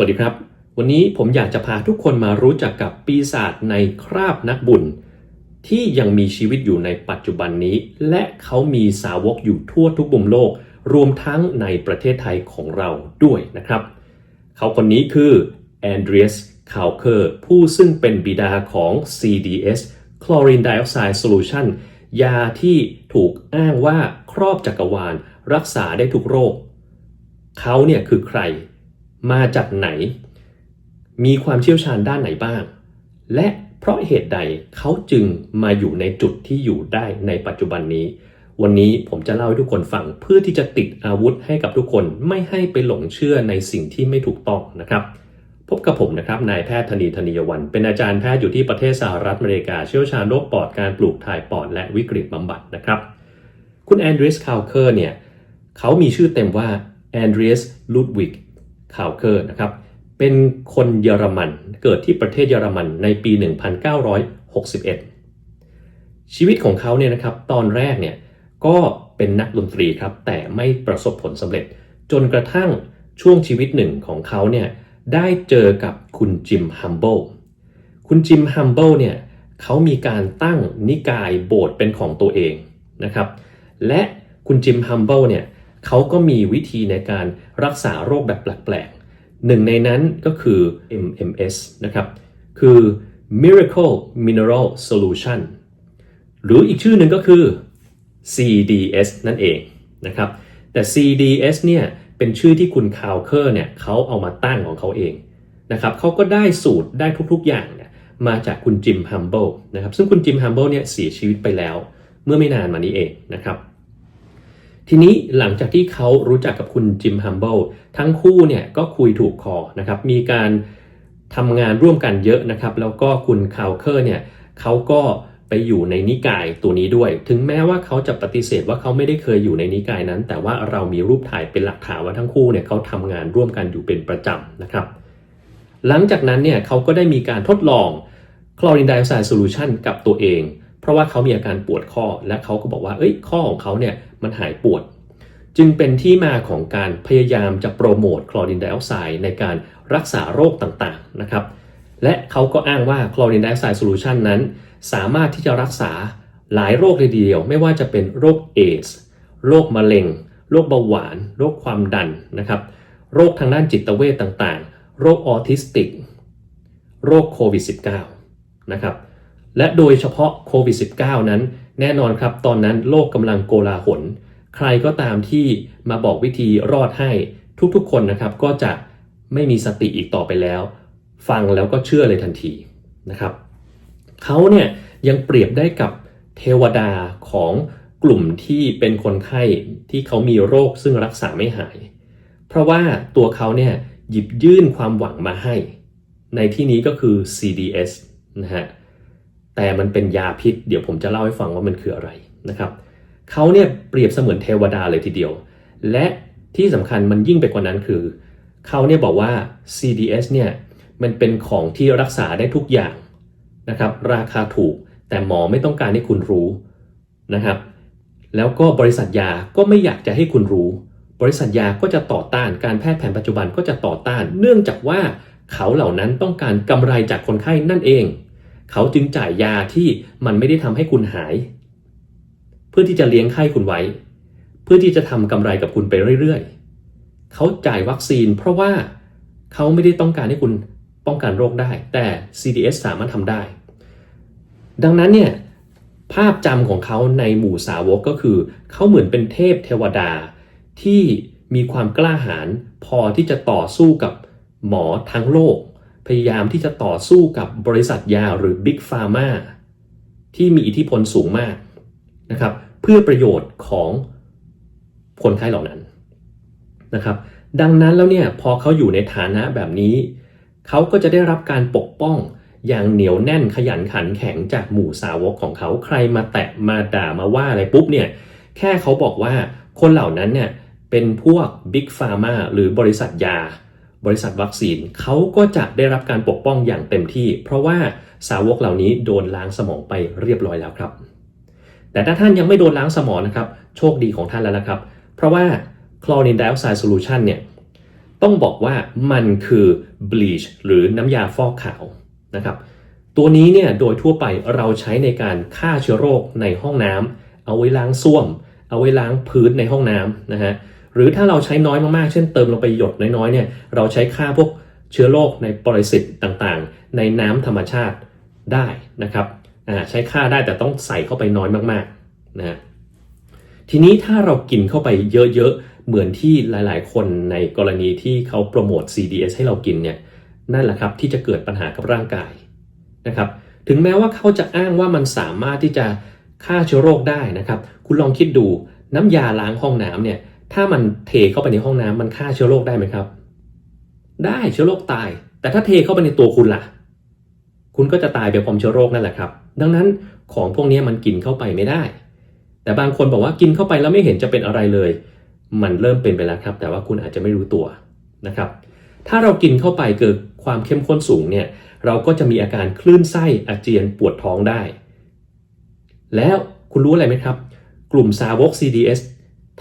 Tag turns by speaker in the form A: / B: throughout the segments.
A: วัสดีครับ วันนี้ผมอยากจะพาทุกคนมารู้จักกับปีศาจในคราบนักบุญ ที่ยังมีชีวิตอยู่ในปัจจุบันนี้ และเขามีสาวกอยู่ทั่วทุกมุมโลก รวมทั้งในประเทศไทยของเราด้วยนะครับ เขาคนนี้คือแอนเดรียสคาวเคอร์ผู้ซึ่งเป็นบิดาของ CDS Chlorine Dioxide Solution ยาที่ถูกอ้างว่าครอบจักรวาล รักษาได้ทุกโรค เขาเนี่ยคือใคร มาจากไหน มีความเชี่ยวชาญด้านไหนบ้าง และเพราะเหตุใดเขาจึงมาอยู่ในจุดที่อยู่ได้ในปัจจุบันนี้ วันนี้ผมจะเล่าให้ทุกคนฟังเพื่อที่จะติดอาวุธให้กับทุกคนไม่ให้ไปหลงเชื่อในสิ่งที่ไม่ถูกต้องนะครับ พบกับผมนะครับนายแพทย์ธนีธนียวัน เป็นอาจารย์แพทย์อยู่ที่ประเทศสหรัฐอเมริกาเชี่ยวชาญโรคปอดการปลูกถ่ายปอดและวิกฤตบำบัดนะครับ คุณแอนดรีสคาวเคอร์เนี่ยเขามีชื่อเต็มว่าแอนดรีสลูดวิก คาวเคอร์นะครับเป็นคนเยอรมันเกิดที่ประเทศเยอรมันในปี 1961 ชีวิตของเขาเนี่ยนะครับตอนแรกเนี่ยก็เป็นนักดนตรีครับแต่ไม่ประสบผลสำเร็จ จนกระทั่งช่วงชีวิตหนึ่งของเขาเนี่ยได้เจอกับคุณจิมฮัมเบิลคุณจิมฮัมเบิลเนี่ยเขามีการตั้งนิกายโบสถ์เป็นของตัวเองนะครับและคุณจิมฮัมเบิลเนี่ยเเขาก็มีวิธีในการรักษาโรคแบบแปลกๆหนึ่งในนั้นก็คือ MMS นะครับ คือ Miracle Mineral Solution หรืออีกชื่อหนึ่งก็คือ CDS นั่นเองนะครับ แต่ CDS เนี่ยเป็นชื่อที่คุณคาวเคอร์เนี่ยเขาเอามาตั้งของเขาเองนะครับเขาก็ได้สูตรได้ทุกๆอย่างเนี่ยมาจากคุณจิมฮัมเบิลนะครับซึ่งคุณจิมฮัมเบิลเนี่ยเสียชีวิตไปแล้ว เมื่อไม่นานมานี้เองนะครับ ทีนี้หลังจากที่เขารู้จักกับคุณจิมฮัมเบิลทั้งคู่เนี่ยก็คุยถูกคอนะครับมีการทำงานร่วมกันเยอะนะครับ แล้วก็คุณคาวเคอร์เนี่ยเขาก็ไปอยู่ในนิกายตัวนี้ด้วย ถึงแม้ว่าเขาจะปฏิเสธว่าเขาไม่ได้เคยอยู่ในนิกายนั้น แต่ว่าเรามีรูปถ่ายเป็นหลักฐานว่าทั้งคู่เนี่ยเขาทำงานร่วมกันอยู่เป็นประจำนะครับ หลังจากนั้นเนี่ยเขาก็ได้มีการทดลองคลอรินไดออกไซด์โซลูชันกับตัวเอง เพราะว่าเขามีอาการปวดข้อและเขาก็บอกว่าเอ้ยข้อของเขาเนี่ย มันหายปวด จึงเป็นที่มาของการพยายามจะโปรโมทคลอรินไดออกไซด์ในการรักษาโรคต่างๆนะครับ และเขาก็อ้างว่าคลอรินไดออกไซด์โซลูชันนั้น สามารถที่จะรักษาหลายโรคเลยทีเดียว ไม่ว่าจะเป็นโรคเอสโรคมะเร็ง โรคเบาหวาน โรคความดันนะครับ โรคทางด้านจิตเวชต่างๆ โรคออทิสติก โรคโควิด -19 นะครับ และโดยเฉพาะโควิด -19 นั้น แน่นอนครับ ตอนนั้นโลกกำลังโกลาหล ใครก็ตามที่มาบอกวิธีรอดให้ทุกๆคนนะครับ ก็จะไม่มีสติอีกต่อไปแล้ว ฟังแล้วก็เชื่อเลยทันทีนะครับเขาเนี่ยยังเปรียบได้กับเทวดาของกลุ่มที่เป็นคนไข้ที่เขามีโรคซึ่งรักษาไม่หาย เพราะว่าตัวเขาเนี่ยหยิบยื่นความหวังมาให้ ในที่นี้ก็คือ CDS นะฮะ แต่มันเป็นยาพิษ เดี๋ยวผมจะเล่าให้ฟังว่ามันคืออะไรนะครับเขาเนี่ยเปรียบเสมือนเทวดาเลยทีเดียว และที่สำคัญมันยิ่งไปกว่านั้นคือเขาเนี่ยบอกว่า CDS เนี่ยมันเป็นของที่รักษาได้ทุกอย่างนะครับ ราคาถูกแต่หมอไม่ต้องการให้คุณรู้นะครับ แล้วก็บริษัทยาก็ไม่อยากจะให้คุณรู้ บริษัทยาก็จะต่อต้านการแพทย์แผนปัจจุบันก็จะต่อต้าน เนื่องจากว่าเขาเหล่านั้นต้องการกำไรจากคนไข้นั่นเอง เขาจึงจ่ายยาที่มันไม่ได้ทำให้คุณหาย เพื่อที่จะเลี้ยงไข้คุณไว้ เพื่อที่จะทำกำไรกับคุณไปเรื่อยๆ เขาจ่ายวัคซีน เพราะว่าเขาไม่ได้ต้องการให้คุณป้องกันโรคได้ แต่ CDS สามารถทำได้ ดังนั้นเนี่ยภาพจำของเขาในหมู่สาวกก็คือ เขาเหมือนเป็นเทพเทวดาที่มีความกล้าหาญพอที่จะต่อสู้กับหมอทั้งโลก พยายามที่จะต่อสู้กับบริษัทยาหรือ Big Pharma ที่มีอิทธิพลสูงมากนะครับ เพื่อประโยชน์ของคนไข้เหล่านั้นนะครับ ดังนั้นแล้วเนี่ยพอเขาอยู่ในฐานะแบบนี้ เขาก็จะได้รับการปกป้องอย่างเหนียวแน่นขยันขันแข็งจากหมู่สาวกของเขาใครมาแตะมาด่ามาว่าอะไรปุ๊บเนี่ยแค่เขาบอกว่าคนเหล่านั้นเนี่ยเป็นพวก Big Pharma หรือบริษัทยา บริษัทวัคซีนเขาก็จะได้รับการปกป้องอย่างเต็มที่ เพราะว่าสาวกเหล่านี้โดนล้างสมองไปเรียบร้อยแล้วครับ แต่ถ้าท่านยังไม่โดนล้างสมองนะครับ โชคดีของท่านแล้วนะครับ เพราะว่า chlorine dioxide solution เนี่ยต้องบอกว่ามันคือ bleach หรือน้ำยาฟอกขาวนะครับ ตัวนี้เนี่ยโดยทั่วไปเราใช้ในการฆ่าเชื้อโรคในห้องน้ำเอาไว้ล้างส้วม เอาไว้ล้างพื้นในห้องน้ำนะฮะ หรือถ้าเราใช้น้อยมากๆ เช่นเติมลงไปหยดน้อยๆเนี่ยเราใช้ฆ่าพวกเชื้อโรคในปรสิตต่างๆ ในน้ำธรรมชาติได้นะครับใช้ฆ่าได้แต่ต้องใส่เข้าไปน้อยมากๆนะทีนี้ถ้าเรากินเข้าไปเยอะๆ เหมือนที่หลายๆ คนในกรณีที่เขาโปรโมท CDS ให้เรากินเนี่ยนั่นแหละครับที่จะเกิดปัญหากับร่างกายนะครับถึงแม้ว่าเขาจะอ้างว่ามันสามารถที่จะฆ่าเชื้อโรคได้นะครับ คุณลองคิดดูน้ำยาล้างห้องน้ำเนี่ย ถ้ามันเทเข้าไปในห้องน้ำมันฆ่าเชื้อโรคได้ไหมครับ ได้เชื้อโรคตาย แต่ถ้าเทเข้าไปในตัวคุณล่ะ คุณก็จะตายไปพร้อมเชื้อโรคนั่นแหละครับ ดังนั้นของพวกนี้มันกินเข้าไปไม่ได้ แต่บางคนบอกว่ากินเข้าไปแล้วไม่เห็นจะเป็นอะไรเลย มันเริ่มเป็นไปแล้วครับ แต่ว่าคุณอาจจะไม่รู้ตัวนะครับ ถ้าเรากินเข้าไปเกิดความเข้มข้นสูงเนี่ย เราก็จะมีอาการคลื่นไส้อาเจียนปวดท้องได้ แล้วคุณรู้อะไรไหมครับ กลุ่มสาวก CDS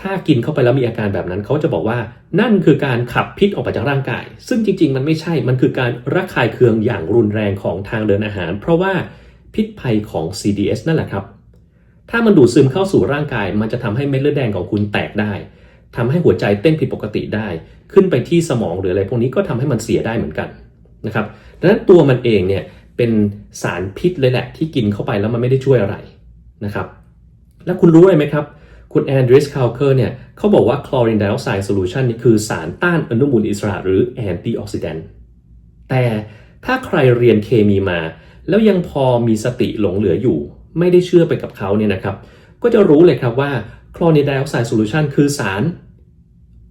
A: ถ้ากินเข้าไปแล้วมีอาการแบบนั้นเขาจะบอกว่านั่นคือการขับพิษออกมาจากร่างกาย ซึ่งจริง ๆ มันไม่ใช่ มันคือการระคายเคืองอย่างรุนแรงของทางเดินอาหาร เพราะว่าพิษภัยของ CDS นั่นแหละครับ ถ้ามันดูดซึมเข้าสู่ร่างกาย มันจะทำให้เม็ดเลือดแดงของคุณแตกได้ทำให้หัวใจเต้นผิดปกติได้ ขึ้นไปที่สมองหรืออะไรพวกนี้ก็ทำให้มันเสียได้เหมือนกันนะครับดังนั้นตัวมันเองเนี่ยเป็นสารพิษเลยแหละที่กินเข้าไปแล้วมันไม่ได้ช่วยอะไรนะครับ แล้วคุณรู้ไหมครับ คุณแอนดริสคาลเคอร์เนี่ยเขาบอกว่าคลอรินไดออกไซด์โซลูชันนี่คือสารต้านอนุมูลอิสระหรือแอนตี้ออกซิแดนต์แต่ถ้าใครเรียนเคมีมา แล้วยังพอมีสติหลงเหลืออยู่ ไม่ได้เชื่อไปกับเขาเนี่ยนะครับ ก็จะรู้เลยครับว่าคลอรินไดออกไซด์โซลูชันคือสาร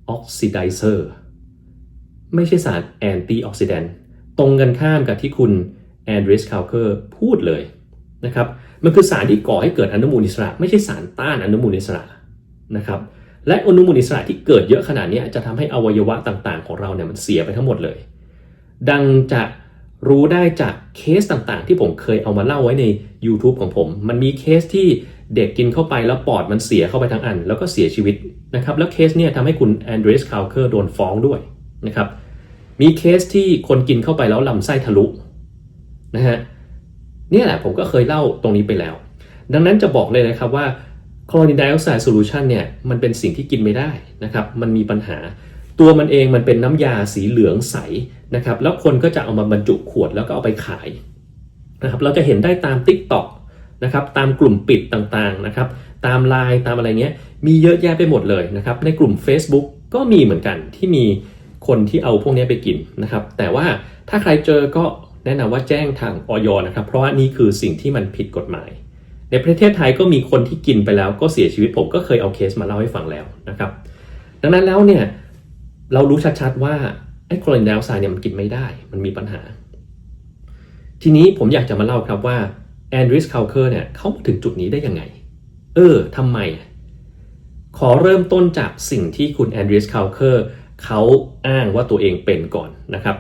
A: ออกซิไดเซอร์ไม่ใช่สารแอนตี้ออกซิแดนต์ตรงกันข้ามกับที่คุณแอนดริสคาลเคอร์พูดเลยนะครับ มันคือสารที่ก่อให้เกิดอนุมูลอิสระ ไม่ใช่สารต้านอนุมูลอิสระนะครับและอนุมูลอิสระที่เกิดเยอะขนาดนี้จะทำให้อวัยวะต่างๆ ของเราเนี่ยมันเสียไปทั้งหมดเลย ดังจะรู้ได้จากเคสต่างๆ ที่ผมเคยเอามาเล่าไว้ใน YouTube ของผม มันมีเคสที่เด็กกินเข้าไปแล้วปอดมันเสียเข้าไปทั้งอัน แล้วก็เสียชีวิตนะครับแล้วเคสเนี่ยทำให้คุณแอนเดรสคาลเคอร์โดนฟ้องด้วยนะครับมีเคสที่คนกินเข้าไปแล้วลำไส้ทะลุนะฮะ นี่แหละผมก็เคยเล่าตรงนี้ไปแล้ว ดังนั้นจะบอกเลยนะครับว่าคลอรินไดออกไซด์โซลูชันเนี่ยมันเป็นสิ่งที่กินไม่ได้นะครับมันมีปัญหา ตัวมันเองมันเป็นน้ำยาสีเหลืองใสนะครับแล้วคนก็จะเอามาบรรจุขวดแล้วก็เอาไปขายนะครับเราจะเห็นได้ตาม Tik t o อกนะครับตามกลุ่มปิดต่างๆนะครับตามไลน์ตามอะไรเงี้ยมีเยอะแยะไปหมดเลยนะครับในกลุ่ม Facebook ก็มีเหมือนกันที่มีคนที่เอาพวกนี้ไปกินนะครับแต่ว่าถ้าใครเจอก็ แนะนำว่าแจ้งทางออยนะครับ เพราะว่านี่คือสิ่งที่มันผิดกฎหมาย ในประเทศไทยก็มีคนที่กินไปแล้วก็เสียชีวิตผมก็เคยเอาเคสมาเล่าให้ฟังแล้วนะครับ ดังนั้นแล้วเนี่ยเรารู้ชัดๆว่าไอ้คลอรินไดออกไซด์เนี่ยมันกินไม่ได้ มันมีปัญหา ทีนี้ผมอยากจะมาเล่าครับว่าแอนดริสคาลเคอร์เนี่ยเขามาถึงจุดนี้ได้ยังไง เออทำไม ขอเริ่มต้นจากสิ่งที่คุณแอนดริสคาลเคอร์เขาอ้างว่าตัวเองเป็นก่อนนะครับ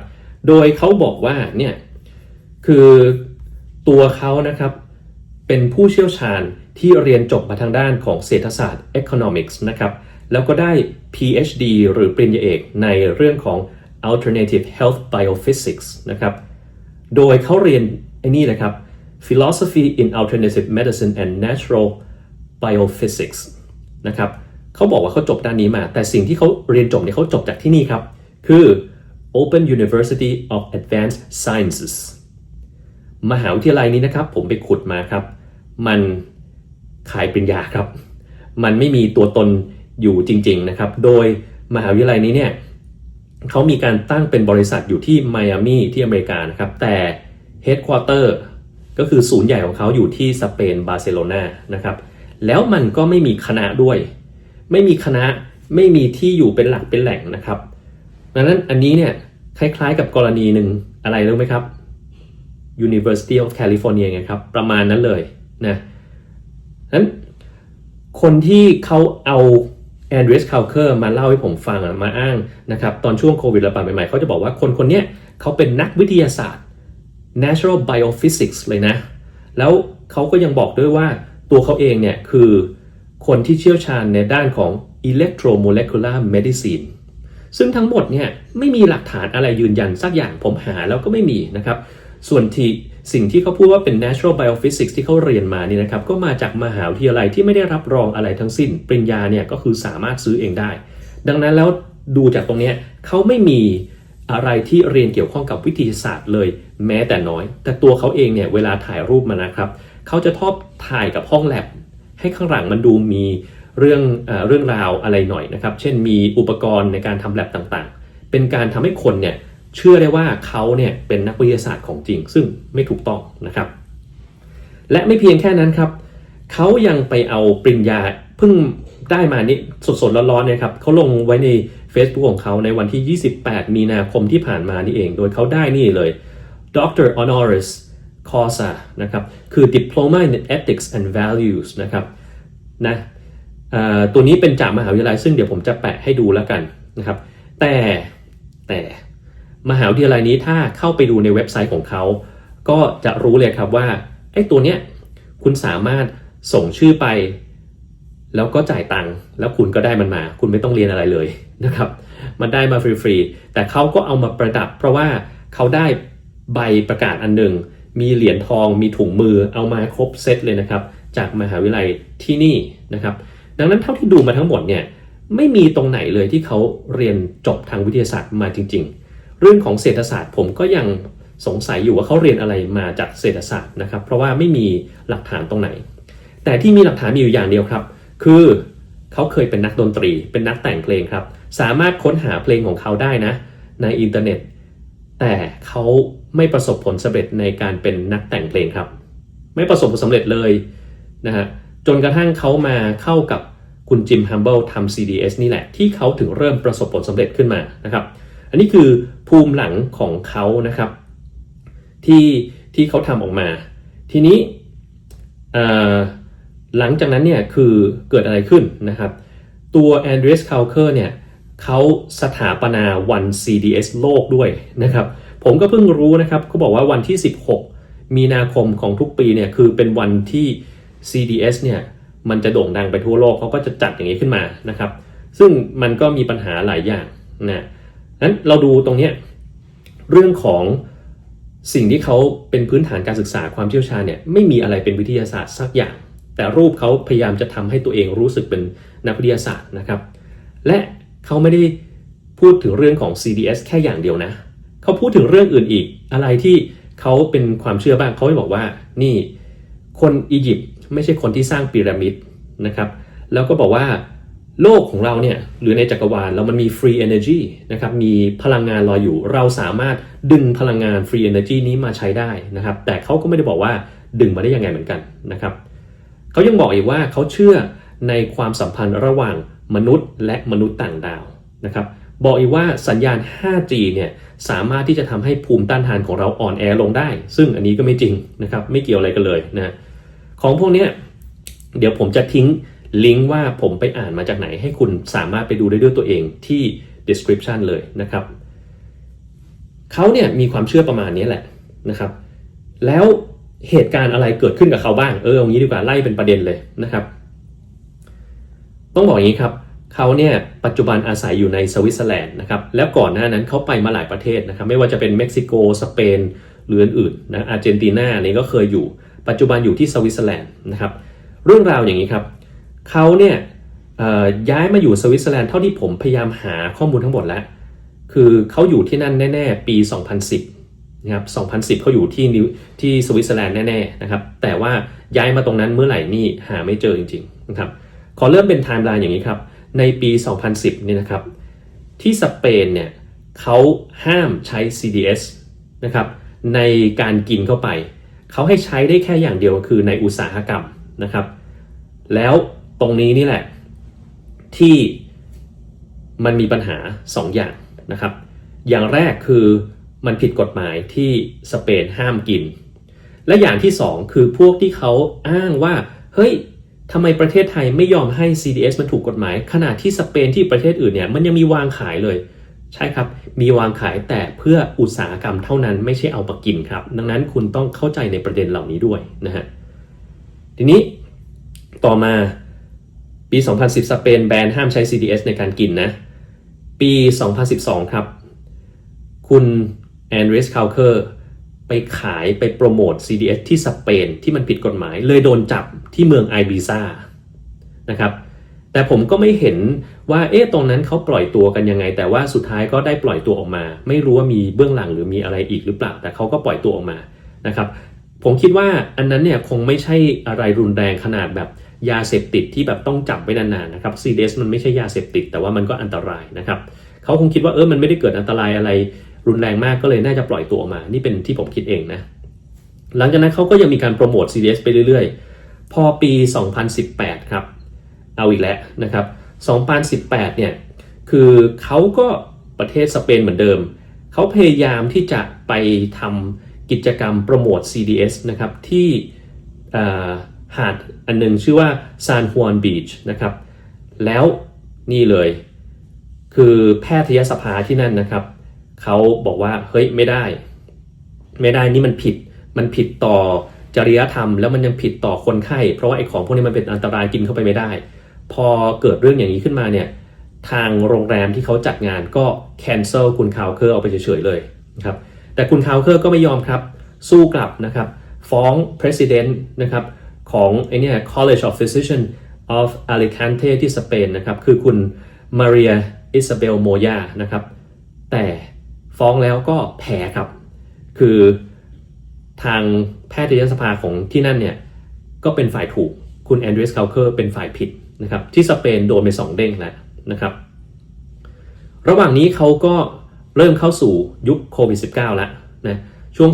A: โดยเขาบอกว่าเนี่ย คือตัวเขานะครับเป็นผู้เชี่ยวชาญที่เรียนจบมาทางด้านของเศรษฐศาสตร์ economics นะครับ แล้วก็ได้ PhD หรือปริญญาเอกในเรื่องของ alternative health biophysics นะครับ โดยเขาเรียนไอ้นี่นะครับ philosophy in alternative medicine and natural biophysics นะครับเขาบอกว่าเขาจบด้านนี้มา แต่สิ่งที่เขาเรียนจบเนี่ยเขาจบจากที่นี่ครับ คือ Open University of Advanced Sciences มหาวิทยาลัยนี้นะครับ ผมไปขุดมาครับ มันขายเปริญญาครับ มันไม่มีตัวตนอยู่จริง ๆนะครับ โดยมหาวิทยาลัยนี้เนี่ยเขามีการตั้งเป็นบริษัทอยู่ที่ไมอามีที่อเมริกานะครับ แต่ Headquarter ก็คือศูนย์ใหญ่ของเขาอยู่ที่สเปนบาร์เซโลนานะครับ แล้วมันก็ไม่มีคณะด้วย ไม่มีคณะไม่มีที่อยู่เป็นหลักเป็นแหล่งนะครับดังนั้นอันนี้เนี่ยคล้ายๆกับกรณีหนึ่งอะไรรู้ไหมครับ University of California ไงครับ ประมาณนั้นเลยนะนั้นคนที่เขาเอาแอนดริสคาลเคอร์มาเล่าให้ผมฟังมาอ้างนะครับ ตอนช่วงโควิดระบาดใหม่ๆ เขาจะบอกว่าคนคนนี้เขาเป็นนักวิทยาศาสตร์ natural biophysics เลยนะ แล้วเขาก็ยังบอกด้วยว่าตัวเขาเองเนี่ยคือคนที่เชี่ยวชาญในด้านของ electromolecular medicine ซึ่งทั้งหมดเนี่ยไม่มีหลักฐานอะไรยืนยันสักอย่างผมหาแล้วก็ไม่มีนะครับ ส่วนที่สิ่งที่เขาพูดว่าเป็น natural biophysics ที่เขาเรียนมานี่นะครับ ก็มาจากมหาวิทยาลัยที่ไม่ได้รับรองอะไรทั้งสิ้น ปริญญาเนี่ยก็คือสามารถซื้อเองได้ ดังนั้นแล้วดูจากตรงนี้เขาไม่มีอะไรที่เรียนเกี่ยวข้องกับวิทยาศาสตร์เลยแม้แต่น้อย แต่ตัวเขาเองเนี่ยเวลาถ่ายรูปมานะครับเขาจะชอบถ่ายกับห้องแลบให้ข้างหลังมันดูมีเรื่องเอเรื่องราวอะไรหน่อยนะครับ เช่นมีอุปกรณ์ในการทำแลบต่างๆ เป็นการทำให้คนเนี่ย เชื่อได้ว่าเขาเนี่ยเป็นนักวิทยาศาสตร์ของจริง ซึ่งไม่ถูกต้องนะครับ และไม่เพียงแค่นั้นครับ เขายังไปเอาปริญญาเพิ่งได้มานี่สดๆร้อนๆเนี่ยครับเขาลงไว้ใน Facebook ของเขาในวันที่ 28 มีนาคมที่ผ่านมานี่เอง โดยเขาได้นี่เลย Dr. Honoris Causa นะครับ คือ Diploma in Ethics and Values นะครับนะตัวนี้เป็นจากมหาวิทยาลัยซึ่งเดี๋ยวผมจะแปะให้ดูแล้วกันนะครับ แต่แต่ มหาวิทยาลัยนี้ถ้าเข้าไปดูในเว็บไซต์ของเขา ก็จะรู้เลยครับว่าไอ้ตัวเนี้ยคุณสามารถส่งชื่อไป แล้วก็จ่ายตังค์แล้วคุณก็ได้มันมา คุณไม่ต้องเรียนอะไรเลยนะครับ มันได้มาฟรีๆแต่เขาก็เอามาประดับ เพราะว่าเขาได้ใบประกาศอันหนึ่งมีเหรียญทองมีถุงมือเอามาครบเซตเลยนะครับ จากมหาวิทยาลัยที่นี่นะครับ ดังนั้นเท่าที่ดูมาทั้งหมดเนี่ยไม่มีตรงไหนเลยที่เขาเรียนจบทางวิทยาศาสตร์มาจริง ๆ เรื่องของเศรษฐศาสตร์ผมก็ยังสงสัยอยู่ว่าเขาเรียนอะไรมาจากเศรษฐศาสตร์นะครับ เพราะว่าไม่มีหลักฐานตรงไหน แต่ที่มีหลักฐานมีอยู่อย่างเดียวครับ คือเขาเคยเป็นนักดนตรี เป็นนักแต่งเพลงครับ สามารถค้นหาเพลงของเขาได้นะ ในอินเทอร์เน็ต แต่เขาไม่ประสบผลสำเร็จในการเป็นนักแต่งเพลงครับ ไม่ประสบผลสำเร็จเลยนะฮะจนกระทั่งเขามาเข้ากับคุณจิมฮัมเบิลทำ CDS นี่แหละที่เขาถึงเริ่มประสบผลสำเร็จขึ้นมานะครับ อันนี้คือภูมิหลังของเขานะครับ ที่ที่เขาทำออกมา ทีนี้หลังจากนั้นเนี่ยคือเกิดอะไรขึ้นนะครับ ตัวแอนเดรสคาลเคอร์เนี่ยเขาสถาปนาวัน CDS โลกด้วยนะครับ ผมก็เพิ่งรู้นะครับเขาบอกว่าวันที่ 16 มีนาคมของทุกปีเนี่ยคือเป็นวันที่ CDS เนี่ยมันจะโด่งดังไปทั่วโลกเขาก็จะจัดอย่างนี้ขึ้นมานะครับ ซึ่งมันก็มีปัญหาหลายอย่างนะ นั้นเราดูตรงนี้เรื่องของสิ่งที่เขาเป็นพื้นฐานการศึกษาความเชี่ยวชาญเนี่ยไม่มีอะไรเป็นวิทยาศาสตร์สักอย่าง แต่รูปเขาพยายามจะทำให้ตัวเองรู้สึกเป็นนักวิทยาศาสตร์นะครับ และเขาไม่ได้พูดถึงเรื่องของ CDS แค่อย่างเดียวนะ เขาพูดถึงเรื่องอื่นอีก อะไรที่เขาเป็นความเชื่อบ้างเขาไม่บอกว่านี่คนอียิปต์ไม่ใช่คนที่สร้างพีระมิดนะครับ แล้วก็บอกว่า โลกของเราเนี่ยหรือในจักรวาลเรามันมี free energy นะครับมีพลังงานลอยอยู่ เราสามารถดึงพลังงาน free energy นี้มาใช้ได้นะครับแต่เขาก็ไม่ได้บอกว่าดึงมาได้ยังไงเหมือนกันนะครับเขายังบอกอีกว่าเขาเชื่อในความสัมพันธ์ระหว่างมนุษย์และมนุษย์ต่างดาวนะครับบอกอีกว่าสัญญาณ 5G เนี่ยสามารถที่จะทำให้ภูมิต้านทานของเราอ่อนแอลงได้ ซึ่งอันนี้ก็ไม่จริงนะครับไม่เกี่ยวอะไรกันเลยนะของพวกนี้เดี๋ยวผมจะทิ้ง ลิงก์ว่าผมไปอ่านมาจากไหนให้คุณสามารถไปดูได้ด้วยตัวเองที่ description เลยนะครับเขาเนี่ยมีความเชื่อประมาณนี้แหละนะครับ แล้วเหตุการณ์อะไรเกิดขึ้นกับเขาบ้างเออเอางี้ดีกว่าไล่เป็นประเด็นเลยนะครับ ต้องบอกอย่างนี้ครับเขาเนี่ยปัจจุบันอาศัยอยู่ในสวิตเซอร์แลนด์นะครับแล้วก่อนหน้านั้นเขาไปมาหลายประเทศนะครับไม่ว่าจะเป็นเม็กซิโกสเปนหรืออื่นๆนะอาร์เจนตินานี่ก็เคยอยู่ ปัจจุบันอยู่ที่สวิตเซอร์แลนด์นะครับเรื่องราวอย่างนี้ครับ เขาเนี่ยย้ายมาอยู่สวิตเซอร์แลนด์เท่าที่ผมพยายามหาข้อมูลทั้งหมดแล้ว คือเขาอยู่ที่นั่นแน่ ๆ ปี 2010นะครับ2010 เขาอยู่ที่นิวที่สวิตเซอร์แลนด์แน่ๆนะครับ แต่ว่าย้ายมาตรงนั้นเมื่อไหร่นี่หาไม่เจอจริงๆนะครับ ขอเริ่มเป็นไทม์ไลน์อย่างนี้ครับ ในปี 2010เนี่ยนะครับ ที่สเปนเนี่ยเขาห้ามใช้ CDS นะครับในการกินเข้าไป เขาให้ใช้ได้แค่อย่างเดียวคือในอุตสาหกรรมนะครับ แล้ว ตรงนี้นี่แหละ ที่มันมีปัญหา 2 อย่างนะครับ อย่างแรกคือมันผิดกฎหมายที่สเปนห้ามกิน และอย่างที่ 2 คือพวกที่เขาอ้างว่า เฮ้ยทำไมประเทศไทยไม่ยอมให้ CDS มันถูกกฎหมาย ขณะที่สเปนที่ประเทศอื่นเนี่ยมันยังมีวางขายเลย ใช่ครับ มีวางขายแต่เพื่ออุตสาหกรรมเท่านั้นไม่ใช่เอามากินครับ ดังนั้นคุณต้องเข้าใจในประเด็นเหล่านี้ด้วยนะฮะทีนี้ต่อมา ปี 2010 สเปนแบนห้ามใช้ CDS ในการกินนะ ปี 2012 ครับ คุณแอนดริสคาวเคอร์ไปขายไปโปรโมท CDS ที่สเปนที่มันผิดกฎหมาย เลยโดนจับที่เมืองไอบิซานะครับแต่ผมก็ไม่เห็นว่าเอ๊ะตรงนั้นเขาปล่อยตัวกันยังไง แต่ว่าสุดท้ายก็ได้ปล่อยตัวออกมา ไม่รู้ว่ามีเบื้องหลังหรือมีอะไรอีกหรือเปล่า แต่เขาก็ปล่อยตัวออกมานะครับ ผมคิดว่าอันนั้นเนี่ยคงไม่ใช่อะไรรุนแรงขนาดแบบ ยาเสพติดที่แบบต้องจับไว้นานๆนะครับ CDS มันไม่ใช่ยาเสพติด แต่ว่ามันก็อันตรายนะครับเขาคงคิดว่าเออมันไม่ได้เกิดอันตรายอะไรรุนแรงมากก็เลยน่าจะปล่อยตัวออกมา นี่เป็นที่ผมคิดเองนะหลังจากนั้นเขาก็ยังมีการโปรโมท CDS ไปเรื่อยๆ พอปี 2018 ครับ เอาอีกแล้วนะครับ 2018 เนี่ยคือเขาก็ประเทศสเปนเหมือนเดิม เขาพยายามที่จะไปทำกิจกรรมโปรโมท CDS นะครับที่ หาดอันหนึงชื่อว่าซานฮวนบีชนะครับ แล้วนี่เลย คือแพทยสภาที่นั่นนะครับ เขาบอกว่าเฮ้ยไม่ได้ ไม่ได้นี่มันผิดมันผิดต่อจริยธรรม แล้วมันยังผิดต่อคนไข้ เพราะว่าไอ้ของพวกนี้มันเป็นอันตรายกินเข้าไปไม่ได้ พอเกิดเรื่องอย่างนี้ขึ้นมาเนี่ยทางโรงแรมที่เขาจัดงานก็ cancel คุณคาวเคอร์เอาไปเฉยๆเลยนะครับแต่คุณคาวเคอร์ก็ไม่ยอมครับ สู้กลับนะครับ ฟ้อง president นะครับ ของไอเนี่ย College of Physician of Alicante ที่สเปนนะครับคือคุณ Maria Isabel Moya นะครับแต่ฟ้องแล้วก็แพ้ครับ คือทางแพทยสภาของที่นั่นเนี่ยก็เป็นฝ่ายถูกคุณแอนดรีสคาลเคอร์เป็นฝ่ายผิดนะครับที่สเปนโดนไป 2 เด้งแล้วนะครับ ระหว่างนี้เขาก็เริ่มเข้าสู่ยุคโควิด -19 แล้วนะช่วง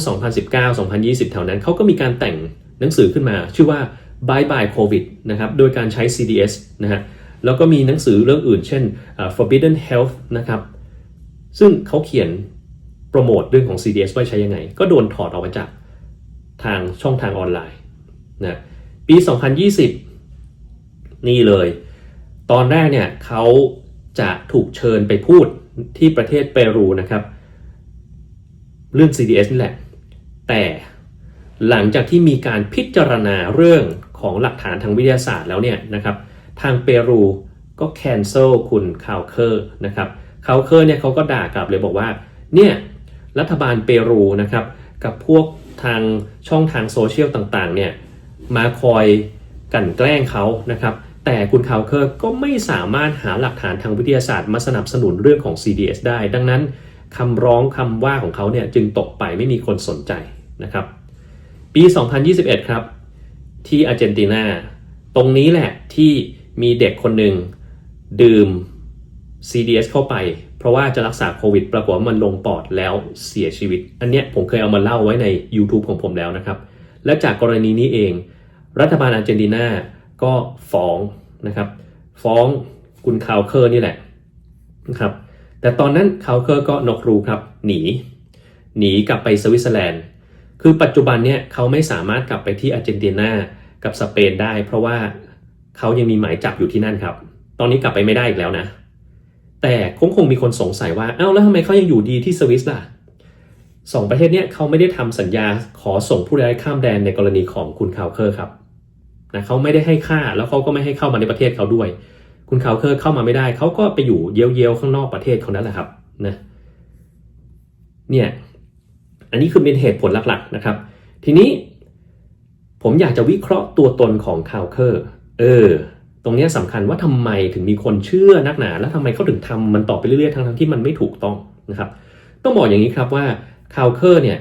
A: 2019-2020 แถวนั้นเขาก็มีการแต่ง หนังสือขึ้นมา ชื่อว่า Bye Bye COVID นะครับโดยการใช้ CDS นะฮะแล้วก็มีหนังสือเรื่องอื่น เช่น uh, Forbidden Health นะครับซึ่งเขาเขียนโปรโมทเรื่องของ CDS ว่าใช้ยังไง ก็โดนถอดออกมาจากทางช่องทางออนไลน์นะปี 2020 นี่เลย ตอนแรกเนี่ยเขาจะถูกเชิญไปพูดที่ประเทศเปรูนะครับ เรื่อง CDS นี่แหละ แต่ หลังจากที่มีการพิจารณาเรื่องของหลักฐานทางวิทยาศาสตร์แล้วเนี่ยนะครับ ทางเปรูก็แคนเซิลคุณคาวเคอร์นะครับคาวเคอร์เนี่ยเขาก็ด่ากลับเลยบอกว่า เนี่ยรัฐบาลเปรูนะครับกับพวกทางช่องทางโซเชียลต่างๆเนี่ยมาคอยกันแกล้งเขานะครับแต่คุณคาวเคอร์ก็ไม่สามารถหาหลักฐานทางวิทยาศาสตร์มาสนับสนุนเรื่องของ CDS ได้ ดังนั้นคำร้องคำว่าของเขาเนี่ยจึงตกไปไม่มีคนสนใจนะครับ ปี 2021 ครับ ที่อาร์เจนตินา ตรงนี้แหละที่มีเด็กคนหนึ่งดื่ม CDS เข้าไป เพราะว่าจะรักษาโควิด ปรากฏว่ามันลงปอดแล้วเสียชีวิต อันเนี้ยผมเคยเอามาเล่าไว้ใน YouTube ของผมแล้วนะครับ และจากกรณีนี้เอง รัฐบาลอาร์เจนตินาก็ฟ้องนะครับ ฟ้องคุณคาวเคอร์นี่แหละนะครับแต่ตอนนั้นคาวเคอร์ก็นกรูครับ หนี หนีกลับไปสวิตเซอร์แลนด์ คือปัจจุบันเนี่ยเขาไม่สามารถกลับไปที่อาร์เจนตินากับสเปนได้ เพราะว่าเขายังมีหมายจับอยู่ที่นั่นครับ ตอนนี้กลับไปไม่ได้อีกแล้วนะ แต่คงคงมีคนสงสัยว่า เอ้าแล้วทำไมเขายังอยู่ดีที่สวิสล่ะสองประเทศเนี้ยเขาไม่ได้ทำสัญญาขอส่งผู้ร้ายข้ามแดนในกรณีของคุณคาวเคอร์ครับนะเขาไม่ได้ให้ค่าแล้วเขาก็ไม่ให้เข้ามาในประเทศเขาด้วย คุณคาวเคอร์เข้ามาไม่ได้เขาก็ไปอยู่เยี่ยวๆข้างนอกประเทศเขานั่นแหละครับนะเนี่ย อันนี้คือเป็นเหตุผลหลักๆนะครับ ทีนี้ผมอยากจะวิเคราะห์ตัวตนของคาวเคอร์เออ ตรงนี้สำคัญว่าทำไมถึงมีคนเชื่อนักหนา แล้วทำไมเขาถึงทำมันต่อไปเรื่อยๆทั้งๆที่มันไม่ถูกต้องนะครับ ต้องบอกอย่างนี้ครับว่าคาวเคอร์เนี่ย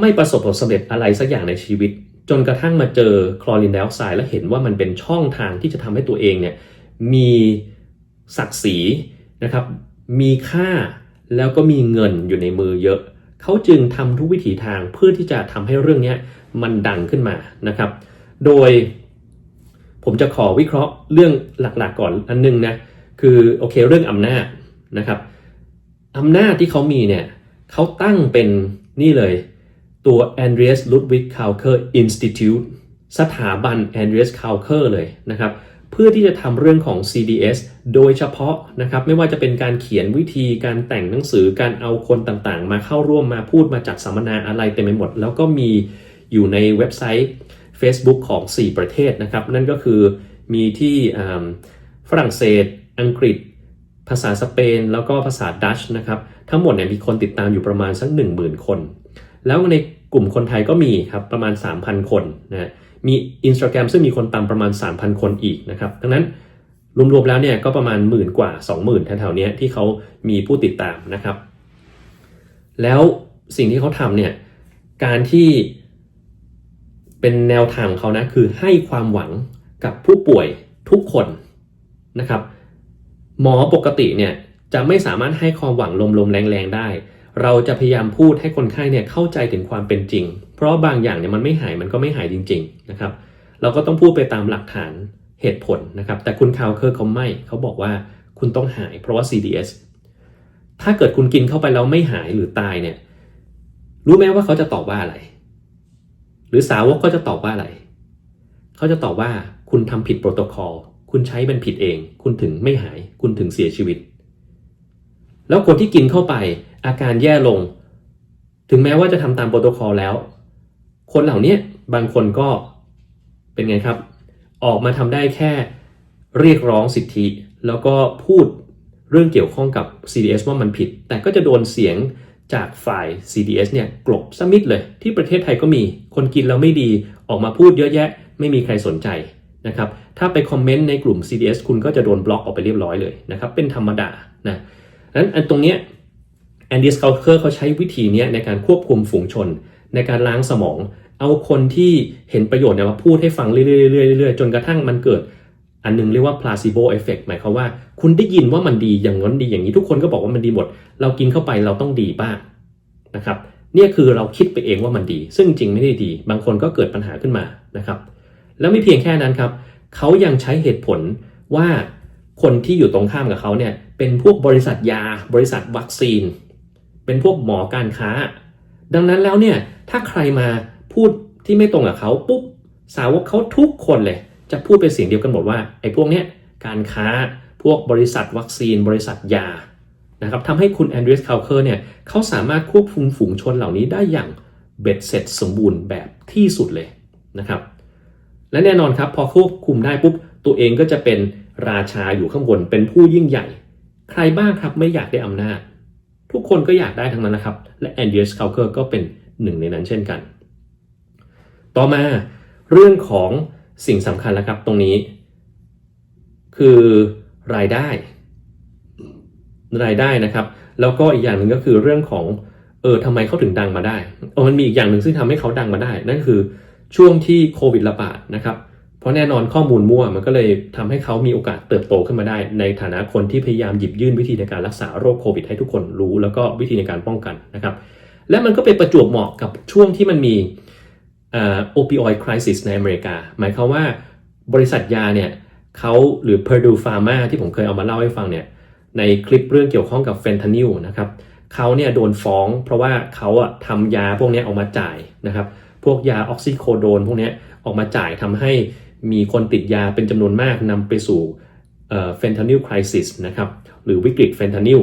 A: ไม่ประสบผลสำเร็จอะไรสักอย่างในชีวิต จนกระทั่งมาเจอคลอรินไดออกไซด์และเห็นว่ามันเป็นช่องทางที่จะทำให้ตัวเองเนี่ยมีศักดิ์ศรีนะครับ มีค่าแล้วก็มีเงินอยู่ในมือเยอะ เขาจึงทำทุกวิถีทางเพื่อที่จะทำให้เรื่องนี้มันดังขึ้นมานะครับ โดยผมจะขอวิเคราะห์เรื่องหลักๆก่อนอันนึงนะคือโอเคเรื่องอำนาจนะครับอำนาจที่เขามีเนี่ยเขาตั้งเป็นนี่เลยตัว Andreas Ludwig Kauker Institute สถาบัน Andreas Kauker เลยนะครับ เพื่อที่จะทำเรื่องของ CDS โดยเฉพาะนะครับไม่ว่าจะเป็นการเขียนวิธีการแต่งหนังสือการเอาคนต่างๆ มาเข้าร่วมมาพูดมาจัดสัมมนาอะไรเต็มไปหมด แล้วก็มีอยู่ในเว็บไซต์ Facebook ของ 4 ประเทศนะครับ นั่นก็คือมีที่ฝรั่งเศส อังกฤษ ภาษาสเปน แล้วก็ภาษาดัชนะครับ ทั้งหมดเนี่ยมีคนติดตามอยู่ประมาณสัก 10,000 คน แล้วในกลุ่มคนไทยก็มีครับประมาณ 3,000 คนนะ มี Instagram ซึ่งมีคนตามประมาณ 3,000 คนอีกนะครับ ดังนั้นรวมๆแล้วเนี่ยก็ประมาณหมื่นกว่า 20,000แถวๆนี้ที่เขามีผู้ติดตามนะครับ แล้วสิ่งที่เขาทำเนี่ยการที่เป็นแนวทางของเขานะคือให้ความหวังกับผู้ป่วยทุกคนนะครับ หมอปกติเนี่ยจะไม่สามารถให้ความหวังลมๆแรงๆได้ เราจะพยายามพูดให้คนไข้เนี่ยเข้าใจถึงความเป็นจริง เพราะบางอย่างเนี่ยมันไม่หายมันก็ไม่หายจริงๆนะครับ เราก็ต้องพูดไปตามหลักฐานเหตุผลนะครับ แต่คุณคาวเคอร์เขาไม่เขาบอกว่าคุณต้องหายเพราะว่า CDS ถ้าเกิดคุณกินเข้าไปแล้วไม่หายหรือตายเนี่ย รู้ไหมว่าเขาจะตอบว่าอะไร หรือสาวกก็จะตอบว่าอะไร เขาจะตอบว่าคุณทำผิดโปรโตคอล คุณใช้เป็นผิดเอง คุณถึงไม่หาย คุณถึงเสียชีวิต แล้วคนที่กินเข้าไปอาการแย่ลง ถึงแม้ว่าจะทำตามโปรโตคอลแล้ว คนเหล่านี้บางคนก็เป็นไงครับ ออกมาทำได้แค่เรียกร้องสิทธิ แล้วก็พูดเรื่องเกี่ยวข้องกับ CDS ว่ามันผิด แต่ก็จะโดนเสียงจากฝ่าย CDS เนี่ยกลบสมิดเลย ที่ประเทศไทยก็มีคนกินแล้วไม่ดีออกมาพูดเยอะแยะ ไม่มีใครสนใจนะครับ ถ้าไปคอมเมนต์ในกลุ่ม CDS คุณก็จะโดนบล็อกออกไปเรียบร้อยเลยนะครับ เป็นธรรมดานะนั้นอันตรงเนี้ยแอนดี้สกาเคอร์เขาใช้วิธีนี้ในการควบคุมฝูงชน ในการล้างสมอง เอาคนที่เห็นประโยชน์เนี่ยมาพูดให้ฟังเรื่อยๆเรื่อยๆจนกระทั่งมันเกิดอันหนึงเรียกว่า placebo effect หมายความว่า คุณได้ยินว่ามันดีอย่างนั้นดีอย่างนี้ทุกคนก็บอกว่ามันดีหมด เรากินเข้าไปเราต้องดีบ้างนะครับเนี่ยคือเราคิดไปเองว่ามันดี ซึ่งจริงไม่ได้ดี บางคนก็เกิดปัญหาขึ้นมานะครับ แล้วไม่เพียงแค่นั้นครับเขายังใช้เหตุผลว่าคนที่อยู่ตรงข้ามกับเขาเนี่ยเป็นพวกบริษัทยา บริษัทวัคซีน เป็นพวกหมอการค้า ดังนั้นแล้วเนี่ยถ้าใครมา พูดที่ไม่ตรงกับเขาปุ๊บสาวกเขาทุกคนเลย จะพูดเป็นเสียงเดียวกันหมดว่าไอ้พวกเนี้ยการค้าพวกบริษัทวัคซีน บริษัทยานะครับทำให้คุณแอนดรีสคาวเคอร์เนี่ยเขาสามารถควบคุมฝูงชนเหล่านี้ได้อย่างเบ็ดเสร็จสมบูรณ์แบบที่สุดเลยนะครับ และแน่นอนครับพอควบคุมได้ปุ๊บตัวเองก็จะเป็นราชาอยู่ข้างบนเป็นผู้ยิ่งใหญ่ ใครบ้างครับไม่อยากได้อำนาจ ทุกคนก็อยากได้ทั้งนั้นนะครับ และแอนดี้สคาวเคอร์ก็เป็นหนึ่งในนั้นเช่นกัน ต่อมาเรื่องของสิ่งสำคัญแล้วครับตรงนี้ คือรายได้ รายได้นะครับ แล้วก็อีกอย่างหนึ่งก็คือเรื่องของเออทำไมเขาถึงดังมาได้เออมันมีอีกอย่างหนึ่งซึ่งทำให้เขาดังมาได้ นั่นคือช่วงที่โควิดระบาดนะครับ เพราะแน่นอนข้อมูลมั่วมันก็เลยทำให้เขามีโอกาสเติบโตขึ้นมาได้ ในฐานะคนที่พยายามหยิบยื่นวิธีในการรักษาโรคโควิดให้ทุกคนรู้ แล้วก็วิธีในการป้องกันนะครับ และมันก็ไปประจวบเหมาะกับช่วงที่มันมี โอปิออยด์คริสิสในอเมริกา หมายความว่าบริษัทยาเนี่ยเขาหรือ Purdue Pharma ที่ผมเคยเอามาเล่าให้ฟังเนี่ยในคลิปเรื่องเกี่ยวข้องกับเฟนทานิลนะครับเขาเนี่ยโดนฟ้องเพราะว่าเขาอะทำยาพวกนี้ออกมาจ่ายนะครับพวกยาออกซิโคโดนพวกนี้ออกมาจ่ายทำให้มีคนติดยาเป็นจำนวนมากนำไปสู่เฟนทานิลคริสิสนะครับหรือวิกฤตเฟนทานิล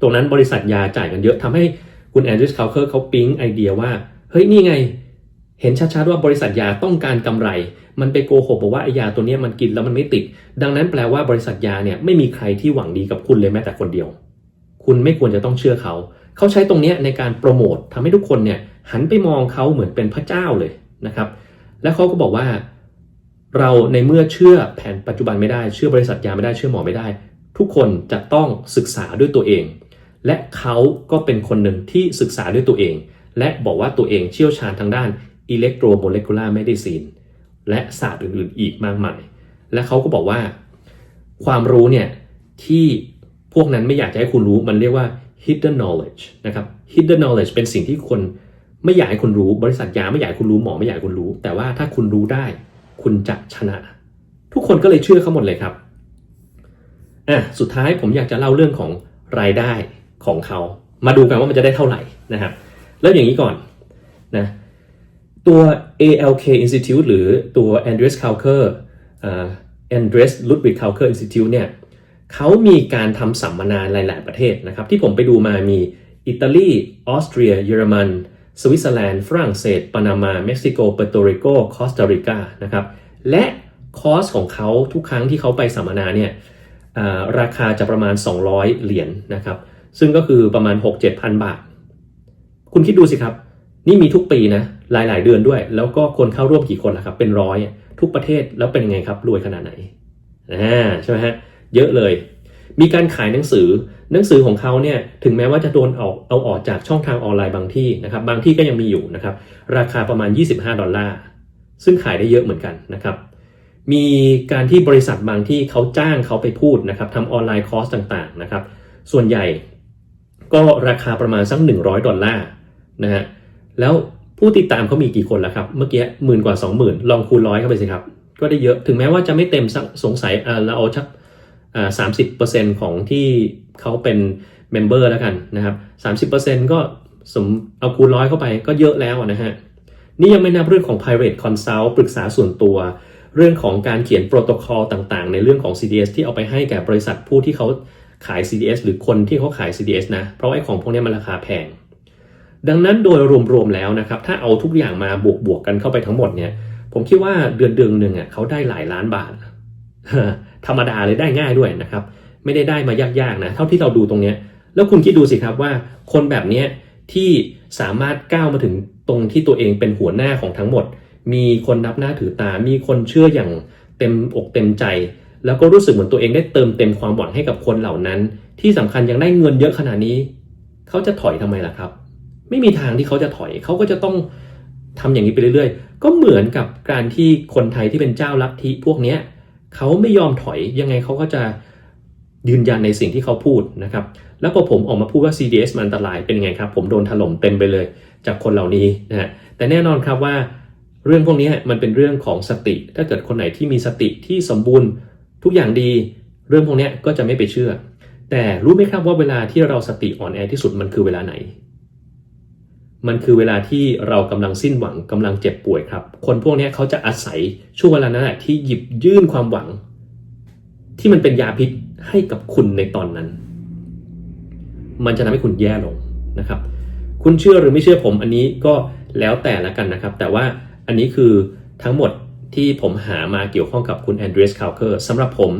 A: ตรงนั้นบริษัทยาจ่ายกันเยอะทำให้คุณแอนดริสคาวเคอร์เขาปิ๊งไอเดียว่า เฮ้ย นี่ไง เห็นชัดๆว่าบริษัทยาต้องการกำไร มันไปโกหกบอกว่าไอยาตัวนี้มันกินแล้วมันไม่ติด ดังนั้นแปลว่าบริษัทยาเนี่ยไม่มีใครที่หวังดีกับคุณเลยแม้แต่คนเดียว คุณไม่ควรจะต้องเชื่อเขา เขาใช้ตรงนี้ในการโปรโมททำให้ทุกคนเนี่ยหันไปมองเขาเหมือนเป็นพระเจ้าเลยนะครับ และเขาก็บอกว่า เราในเมื่อเชื่อแผนปัจจุบันไม่ได้ เชื่อบริษัทยาไม่ได้เชื่อหมอไม่ได้ ทุกคนจะต้องศึกษาด้วยตัวเอง และเขาก็เป็นคนหนึ่งที่ศึกษาด้วยตัวเอง และบอกว่าตัวเองเชี่ยวชาญทางด้าน อิเล็กโทรโมเลกุลาร์เมดิซีนและศาสตร์อื่นๆ อีกมากมาย และเขาก็บอกว่า ความรู้เนี่ยที่พวกนั้นไม่อยากจะให้คุณรู้มันเรียกว่า hidden knowledge นะครับ hidden knowledge เป็นสิ่งที่คนไม่อยากให้คุณรู้บริษัทยาไม่อยากให้คุณรู้หมอไม่อยากให้คุณรู้ แต่ว่าถ้าคุณรู้ได้ คุณจะชนะ ทุกคนก็เลยเชื่อเขาหมดเลยครับอะสุดท้ายผมอยากจะเล่าเรื่องของรายได้ของเขา มาดูกันว่ามันจะได้เท่าไหร่นะครับแล้วอย่างนี้ก่อนนะ ตัว ALK Institute หรือตัว Andres Kalker Andres Ludwig Kalker Institute เนี่ยเขามีการทำสัมมนาหลาย ๆ ประเทศนะครับ ที่ผมไปดูมามีอิตาลีออสเตรีย เยอรมัน สวิตเซอร์แลนด์ ฝรั่งเศส ปานามา เม็กซิโก เปโตริโก คอสตาริกา นะครับ และคอสของเขาทุกครั้งที่เขาไปสัมมนาเนี่ยราคาจะประมาณ 200 เหรียญนะครับ ซึ่งก็คือประมาณ 6-7พันบาท คุณคิดดูสิครับ นี่มีทุกปีนะหลาย ๆ เดือนด้วย แล้วก็คนเข้าร่วมกี่คนล่ะครับ เป็นร้อยทุกประเทศแล้วเป็นยังไงครับรวยขนาดไหนอ่าใช่ไหมฮะเยอะเลย มีการขายหนังสือหนังสือของเขาเนี่ยถึงแม้ว่าจะโดนเอาเอาออกจากช่องทางออนไลน์บางที่นะครับ บางที่ก็ยังมีอยู่นะครับ ราคาประมาณ 25 ดอลลาร์ซึ่งขายได้เยอะเหมือนกันนะครับมีการที่บริษัทบางที่เขาจ้างเขาไปพูดนะครับทำออนไลน์คอร์สต่างๆนะครับ ส่วนใหญ่ก็ราคาประมาณสัก100 ดอลลาร์นะฮะ แล้วผู้ติดตามเขามีกี่คนล่ะครับ เมื่อกี้หมื่นกว่า20,000 ลองคูณร้อยเข้าไปสิครับ ก็ได้เยอะถึงแม้ว่าจะไม่เต็มสงสัยเราเอาชักสามสิบเปอร์เซ็นต์ของที่เขาเป็นเมมเบอร์แล้วกันนะครับสามสิบเปอร์เซ็นต์ก็สมเอาคูณร้อยเข้าไปก็เยอะแล้วนะฮะนี่ยังไม่นับเรื่องของ private consult ปรึกษาส่วนตัว เรื่องของการเขียนโปรโตคอลต่างๆ ในเรื่องของ CDS ที่เอาไปให้แก่บริษัทผู้ที่เขาขาย CDS หรือคนที่เขาขาย CDS นะ เพราะไอ้ของพวกนี้มันราคาแพง ดังนั้นโดยรวมๆแล้วนะครับ ถ้าเอาทุกอย่างมาบวกๆกันเข้าไปทั้งหมดเนี่ย ผมคิดว่าเดือนเดือนหนึ่งอะเขาได้หลายล้านบาท ธรรมดาเลยได้ง่ายด้วยนะครับ ไม่ได้ได้มายากๆนะ เท่าที่เราดูตรงเนี้ย แล้วคุณคิดดูสิครับว่าคนแบบเนี้ยที่สามารถก้าวมาถึงตรงที่ตัวเองเป็นหัวหน้าของทั้งหมด มีคนนับหน้าถือตา มีคนเชื่ออย่างเต็มอกเต็มใจ แล้วก็รู้สึกเหมือนตัวเองได้เติมเต็มความหวังให้กับคนเหล่านั้น ที่สำคัญยังได้เงินเยอะขนาดนี้ เขาจะถอยทำไมล่ะครับ ไม่มีทางที่เขาจะถอย เขาก็จะต้องทำอย่างนี้ไปเรื่อยๆ ก็เหมือนกับการที่คนไทยที่เป็นเจ้าลัทธิพวกเนี้ยเขาไม่ยอมถอยยังไงเขาก็จะยืนยันในสิ่งที่เขาพูดนะครับ แล้วพอผมออกมาพูดว่า CDS มันอันตรายเป็นไงครับ ผมโดนถล่มเต็มไปเลยจากคนเหล่านี้นะฮะแต่แน่นอนครับว่าเรื่องพวกนี้มันเป็นเรื่องของสติ ถ้าเกิดคนไหนที่มีสติที่สมบูรณ์ทุกอย่างดี เรื่องพวกนี้ก็จะไม่ไปเชื่อ แต่รู้ไหมครับว่าเวลาที่เราสติอ่อนแอที่สุดมันคือเวลาไหน มันคือเวลาที่เรากำลังสิ้นหวังกำลังเจ็บป่วยครับ คนพวกนี้เขาจะอาศัยช่วงเวลานั้นแหละที่หยิบยื่นความหวัง ที่มันเป็นยาพิษให้กับคุณในตอนนั้น มันจะทำให้คุณแย่ลงนะครับ คุณเชื่อหรือไม่เชื่อผมอันนี้ก็แล้วแต่ละกันนะครับ แต่ว่าอันนี้คือทั้งหมดที่ผมหามาเกี่ยวข้องกับคุณแอนเดรสคาวเคอร์สำหรับผม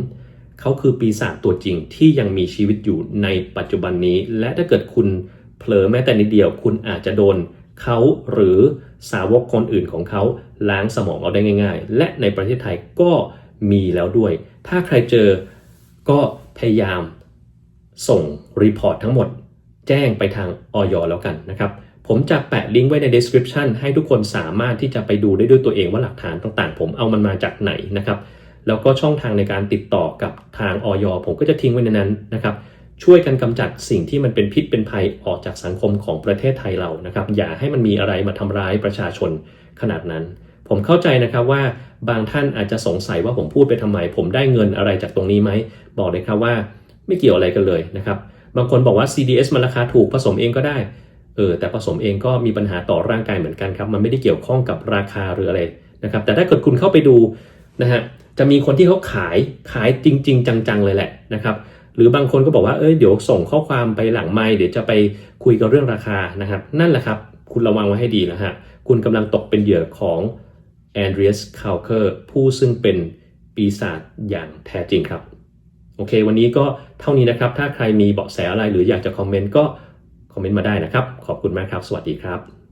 A: เขาคือปีศาจตัวจริงที่ยังมีชีวิตอยู่ในปัจจุบันนี้ และถ้าเกิดคุณ ผลอแม้แต่นิดเดียวคุณอาจจะโดนเขาหรือสาวกคนอื่นของเขาล้างสมองเอาได้ง่าย ๆ และในประเทศไทยก็มีแล้วด้วย ถ้าใครเจอก็พยายามส่งรีพอร์ตทั้งหมด แจ้งไปทางออยแล้วกันนะครับ ผมจะแปะลิงก์ไว้ใน description ให้ทุกคนสามารถที่จะไปดูได้ด้วยตัวเองว่าหลักฐานต่างๆ ผมเอามันมาจากไหนนะครับ แล้วก็ช่องทางในการติดต่อกับทางออยผมก็จะทิ้งไว้ในนั้นนะครับ ช่วยกันกำจัดสิ่งที่มันเป็นพิษเป็นภัยออกจากสังคมของประเทศไทยเรานะครับ อย่าให้มันมีอะไรมาทำร้ายประชาชนขนาดนั้น ผมเข้าใจนะครับว่าบางท่านอาจจะสงสัยว่าผมพูดไปทำไม ผมได้เงินอะไรจากตรงนี้ไหม บอกเลยครับว่าไม่เกี่ยวอะไรกันเลยนะครับ บางคนบอกว่า CDS มันราคาถูกผสมเองก็ได้เออแต่ผสมเองก็มีปัญหาต่อร่างกายเหมือนกันครับ มันไม่ได้เกี่ยวข้องกับราคาหรืออะไรนะครับ แต่ถ้าเกิดคุณเข้าไปดูนะฮะจะมีคนที่เขาขายขายจริง ๆ จังๆเลยแหละนะครับ หรือบางคนก็บอกว่าเอ้ยเดี๋ยวส่งข้อความไปหลังไมค์เดี๋ยวจะไปคุยกันเรื่องราคานะครับ นั่นแหละครับ คุณระวังไว้ให้ดีนะฮะคุณกำลังตกเป็นเหยื่อของแอนเดรียสคาวเคอร์ผู้ซึ่งเป็นปีศาจอย่างแท้จริงครับ โอเค วันนี้ก็เท่านี้นะครับ ถ้าใครมีเบาะแสอะไรหรืออยากจะคอมเมนต์ก็คอมเมนต์มาได้นะครับ ขอบคุณมากครับ สวัสดีครับ